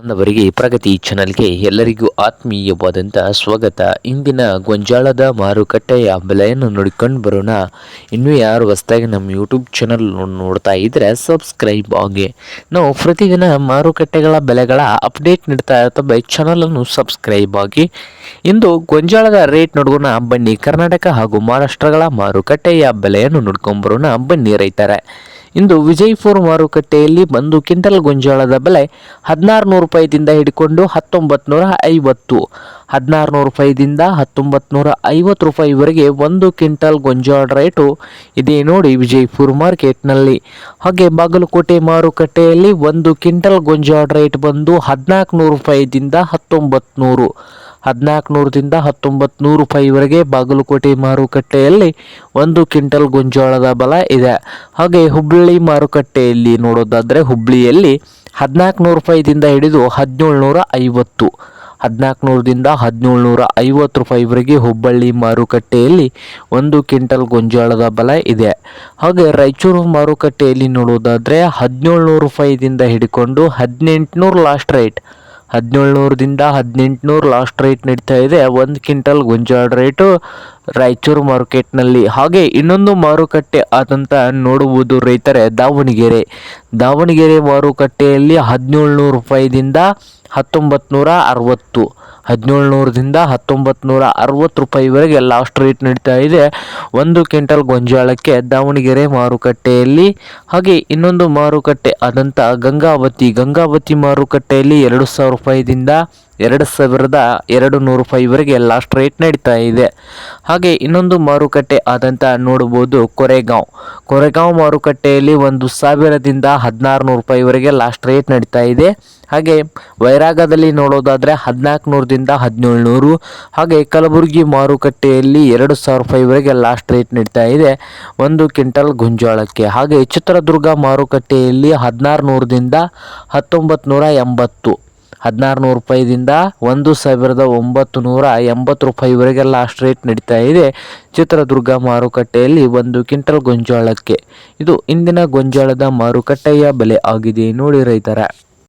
ಬಾಂಧವರಿಗೆ ಪ್ರಗತಿ ಚಾನಲ್ಗೆ ಎಲ್ಲರಿಗೂ ಆತ್ಮೀಯವಾದಂಥ ಸ್ವಾಗತ. ಇಂದಿನ ಗೊಂಜಾಳದ ಮಾರುಕಟ್ಟೆಯ ಬೆಲೆಯನ್ನು ನೋಡಿಕೊಂಡು ಬರೋಣ. ಇನ್ನೂ ಯಾರು ಹೊಸದಾಗಿ ನಮ್ಮ ಯೂಟ್ಯೂಬ್ ಚಾನಲ್ ನೋಡ್ತಾ ಇದ್ದರೆ ಸಬ್ಸ್ಕ್ರೈಬ್ ಆಗಿ. ನಾವು ಪ್ರತಿದಿನ ಮಾರುಕಟ್ಟೆಗಳ ಬೆಲೆಗಳ ಅಪ್ಡೇಟ್ ನೀಡ್ತಾ ಇರ್ತವೆ. ಚಾನಲನ್ನು ಸಬ್ಸ್ಕ್ರೈಬ್ ಆಗಿ. ಇಂದು ಗೊಂಜಾಳದ ರೇಟ್ ನೋಡೋಣ ಬನ್ನಿ. ಕರ್ನಾಟಕ ಹಾಗೂ ಮಹಾರಾಷ್ಟ್ರಗಳ ಮಾರುಕಟ್ಟೆಯ ಬೆಲೆಯನ್ನು ನೋಡ್ಕೊಂಡು ಬರೋಣ. ಬನ್ನಿ ರೈತರೆ. ಇಂದು ವಿಜಯಪುರ ಮಾರುಕಟ್ಟೆಯಲ್ಲಿ ಒಂದು ಕ್ವಿಂಟಲ್ ಗೊಂಜಾಳದ ಬೆಲೆ ಹದಿನಾರು ನೂರು ರೂಪಾಯಿದಿಂದ ಹಿಡ್ಕೊಂಡು ಹತ್ತೊಂಬತ್ತು ನೂರ ಐವತ್ತು ಹದಿನಾರು ನೂರು ರೂಪಾಯಿದಿಂದ ಹತ್ತೊಂಬತ್ತು ನೂರ ಐವತ್ತು ರೂಪಾಯಿವರೆಗೆ ಒಂದು ಕ್ವಿಂಟಲ್ ಗೊಂಜಾಳ ರೇಟು ಇದೆ ನೋಡಿ ವಿಜಯಪುರ ಮಾರ್ಕೆಟ್ನಲ್ಲಿ. ಹಾಗೆ ಬಾಗಲಕೋಟೆ ಮಾರುಕಟ್ಟೆಯಲ್ಲಿ ಒಂದು ಕ್ವಿಂಟಲ್ ಗೊಂಜಾಳ ರೇಟ್ ಬಂದು ಹದಿನಾಲ್ಕು ನೂರು ರೂಪಾಯಿದಿಂದ ಹತ್ತೊಂಬತ್ತು ನೂರು ಹದಿನಾಲ್ಕು ನೂರದಿಂದ ಹತ್ತೊಂಬತ್ತು ನೂರು ರೂಪಾಯಿವರೆಗೆ ಬಾಗಲಕೋಟೆ ಮಾರುಕಟ್ಟೆಯಲ್ಲಿ ಒಂದು ಕ್ವಿಂಟಲ್ ಗೊಂಜೋಳದ ಬಲ ಇದೆ. ಹಾಗೆ ಹುಬ್ಬಳ್ಳಿ ಮಾರುಕಟ್ಟೆಯಲ್ಲಿ ನೋಡೋದಾದರೆ ಹುಬ್ಬಳ್ಳಿಯಲ್ಲಿ ಹದಿನಾಲ್ಕು ನೂರು ರೂಪಾಯಿದಿಂದ ಹಿಡಿದು ಹದಿನೇಳು ನೂರ ಐವತ್ತು ಹದಿನಾಲ್ಕು ನೂರದಿಂದ ಹದಿನೇಳು ನೂರ ಐವತ್ತು ರೂಪಾಯಿವರೆಗೆ ಹುಬ್ಬಳ್ಳಿ ಮಾರುಕಟ್ಟೆಯಲ್ಲಿ ಒಂದು ಕ್ವಿಂಟಲ್ ಗೊಂಜಾಳದ ಬಲ ಇದೆ. ಹಾಗೆ ರಾಯಚೂರು ಮಾರುಕಟ್ಟೆಯಲ್ಲಿ ನೋಡೋದಾದರೆ ಹದಿನೇಳು ನೂರು ರೂಪಾಯಿದಿಂದ ಹಿಡ್ಕೊಂಡು ಹದಿನೆಂಟುನೂರು ಲಾಸ್ಟ್ ರೇಟ್ ಹದಿನೇಳುನೂರದಿಂದ ಹದಿನೆಂಟುನೂರು ಲಾಸ್ಟ್ ರೇಟ್ ನಡೀತಾ ಇದೆ. ಒಂದು ಕ್ವಿಂಟಲ್ ಗೊಂಜಾಳ ರೇಟು ರಾಯಚೂರು ಮಾರ್ಕೆಟ್ನಲ್ಲಿ ಹಾಗೆ ಇನ್ನೊಂದು ಮಾರುಕಟ್ಟೆ ಆದಂತ ನೋಡುವುದು ರೈತರೆ, ದಾವಣಗೆರೆ. ದಾವಣಗೆರೆ ಮಾರುಕಟ್ಟೆಯಲ್ಲಿ ಹದಿನೇಳುನೂರು ರೂಪಾಯಿದಿಂದ ಹತ್ತೊಂಬತ್ತು ನೂರ ಅರವತ್ತು ಹದಿನೇಳು ನೂರದಿಂದ ಹತ್ತೊಂಬತ್ತು ನೂರ ಅರವತ್ತು ರೂಪಾಯಿವರೆಗೆ ಲಾಸ್ಟ್ ರೇಟ್ ನಡೀತಾ ಇದೆ. ಒಂದು ಕ್ವಿಂಟಲ್ ಗೊಂಜಾಳಕ್ಕೆ ದಾವಣಗೆರೆ ಮಾರುಕಟ್ಟೆಯಲ್ಲಿ ಹಾಗೆ ಇನ್ನೊಂದು ಮಾರುಕಟ್ಟೆ ಆದಂಥ ಗಂಗಾವತಿ. ಗಂಗಾವತಿ ಮಾರುಕಟ್ಟೆಯಲ್ಲಿ ಎರಡು ಸಾವಿರ ರೂಪಾಯಿದಿಂದ ಎರಡು ಸಾವಿರದ ಎರಡು ನೂರು ರೂಪಾಯಿವರೆಗೆ ಲಾಸ್ಟ್ ರೇಟ್ ನಡೀತಾ ಇದೆ. ಹಾಗೆ ಇನ್ನೊಂದು ಮಾರುಕಟ್ಟೆ ಆದಂತ ನೋಡಬಹುದು ಕೊರೆಗಾಂವ್. ಕೊರೆಗಾಂವ್ ಮಾರುಕಟ್ಟೆಯಲ್ಲಿ ಒಂದು ಸಾವಿರದಿಂದ ಹದಿನಾರು ನೂರು ರೂಪಾಯಿವರೆಗೆ ಲಾಸ್ಟ್ ರೇಟ್ ನಡೀತಾ ಇದೆ. ಹಾಗೆ ವೈರಾಗದಲ್ಲಿ ನೋಡೋದಾದರೆ ಹದಿನಾಲ್ಕು ನೂರದಿಂದ ಹದಿನೇಳು ನೂರು ಹಾಗೆ ಕಲಬುರಗಿ ಮಾರುಕಟ್ಟೆಯಲ್ಲಿ ಎರಡು ಸಾವಿರ ರೂಪಾಯಿವರೆಗೆ ಲಾಸ್ಟ್ ರೇಟ್ ನಡೀತಾ ಇದೆ. ಒಂದು ಕ್ವಿಂಟಲ್ ಗುಂಜಾಳಕ್ಕೆ. ಹಾಗೆ ಚಿತ್ರದುರ್ಗ ಮಾರುಕಟ್ಟೆಯಲ್ಲಿ ಹದಿನಾರು ನೂರದಿಂದ ಹತ್ತೊಂಬತ್ತು ನೂರ ಎಂಬತ್ತು. ಹದಿನಾರು ನೂರು ರೂಪಾಯಿದಿಂದ ಒಂದು ಸಾವಿರದ ಒಂಬತ್ತು ನೂರ ಎಂಬತ್ತು ರೂಪಾಯಿವರೆಗೆಲ್ಲ ಲಾಸ್ಟ್ ರೇಟ್ ನಡೀತಾ ಇದೆ. ಚಿತ್ರದುರ್ಗ ಮಾರುಕಟ್ಟೆಯಲ್ಲಿ ಒಂದು ಕ್ವಿಂಟಲ್ ಗೊಂಜಾಳಕ್ಕೆ. ಇದು ಇಂದಿನ ಗೊಂಜಾಳದ ಮಾರುಕಟ್ಟೆಯ ಬೆಲೆ ಆಗಿದೆ ನೋಡಿ ರೈತರ.